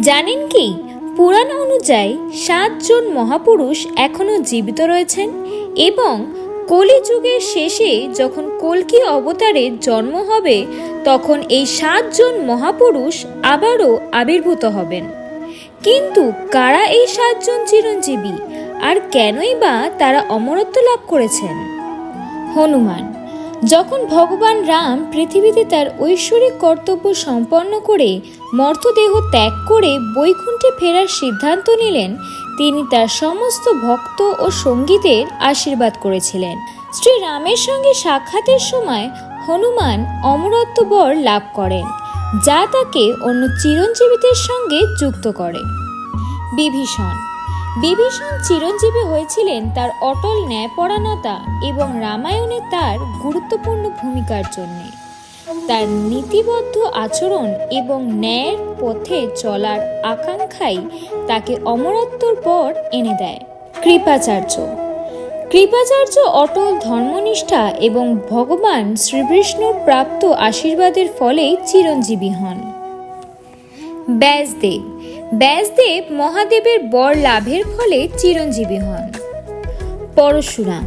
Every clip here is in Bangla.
জানেন কি? পুরাণ অনুযায়ী সাতজন মহাপুরুষ এখনও জীবিত রয়েছেন এবং কলিযুগের শেষে যখন কল্কি অবতারের জন্ম হবে, তখন এই সাতজন মহাপুরুষ আবারও আবির্ভূত হবেন। কিন্তু কারা এই সাতজন চিরঞ্জীবী? আর কেনই বা তারা অমরত্ব লাভ করেছেন? হনুমান যখন ভগবান রাম পৃথিবীতে তার ঐশ্বরিক কর্তব্য সম্পন্ন করে মর্তদেহ ত্যাগ করে বৈকুণ্ঠে ফেরার সিদ্ধান্ত নিলেন, তিনি তার সমস্ত ভক্ত ও সঙ্গীদের আশীর্বাদ করেছিলেন। শ্রী রামের সঙ্গে সাক্ষাতের সময় হনুমান অমরত্ব বর লাভ করেন, যা তাকে অন্য চিরঞ্জীবীদের সঙ্গে যুক্ত করে। বিভীষণ বিভীষণ চিরঞ্জীবী হয়েছিলেন তার অটল ন্যায়পরায়ণতা এবং রামায়ণে তার গুরুত্বপূর্ণ ভূমিকার জন্যে। তার নীতিবদ্ধ আচরণ এবং ন্যায়ের পথে চলার আকাঙ্ক্ষাই তাকে অমরত্বর পর এনে দেয়। কৃপাচার্য। কৃপাচার্য অটল ধর্মনিষ্ঠা এবং ভগবান শ্রীবিষ্ণুর প্রাপ্ত আশীর্বাদের ফলেই চিরঞ্জীবী হন। ব্যাসদেব ব্যাসদেব মহাদেবের বর লাভের ফলে চিরঞ্জীবী হন। পরশুরাম।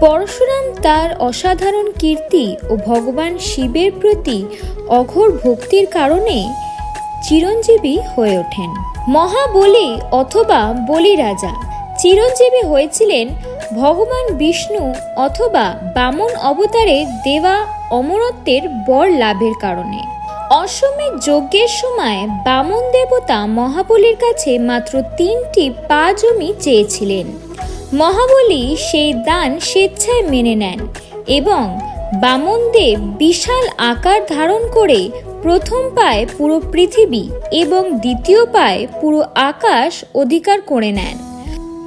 পরশুরাম তার অসাধারণ কীর্তি ও ভগবান শিবের প্রতি অঘোর ভক্তির কারণে চিরঞ্জীবী হয়ে ওঠেন। মহাবলী অথবা বলি রাজা চিরঞ্জীবী হয়েছিলেন ভগবান বিষ্ণু অথবা বামন অবতারে দেওয়া অমরত্বের বর লাভের কারণে। অশ্বমেধ যজ্ঞের সময় বামন দেবতা মহাবলীর কাছে মাত্র তিনটি পা জমি চেয়েছিলেন। মহাবলী সেই দান স্বেচ্ছায় মেনে নেন এবং বামনদেব বিশাল আকার ধারণ করে প্রথম পায় পুরো পৃথিবী এবং দ্বিতীয় পায় পুরো আকাশ অধিকার করে নেন।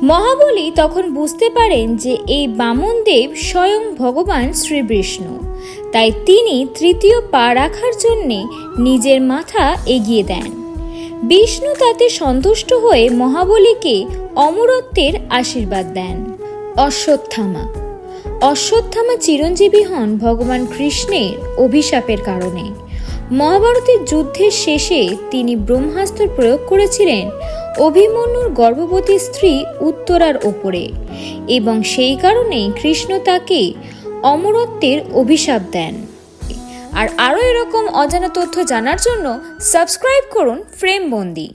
মহাবলী তখন বুঝতে পারেন যে এই বামনদেব স্বয়ং ভগবান শ্রীবিষ্ণু। তাই তিনি তৃতীয় পা রাখার জন্যে নিজের মাথা এগিয়ে দেন। বিষ্ণু তাতে সন্তুষ্ট হয়ে মহাবলীকে অমরত্বের আশীর্বাদ দেন। অশ্বত্থামা। অশ্বত্থামা চিরঞ্জীবী হন ভগবান কৃষ্ণের অভিশাপের কারণে। মহাভারতের যুদ্ধের শেষে তিনি ব্রহ্মাস্ত্র প্রয়োগ করেছিলেন অভিমন্যুর গর্ভবতী স্ত্রী উত্তরার ওপরে এবং সেই কারণে কৃষ্ণ তাকে অমরত্বের অভিশাপ দেন। আর আরও এরকম অজানা তথ্য জানার জন্য সাবস্ক্রাইব করুন ফ্রেমবন্দি।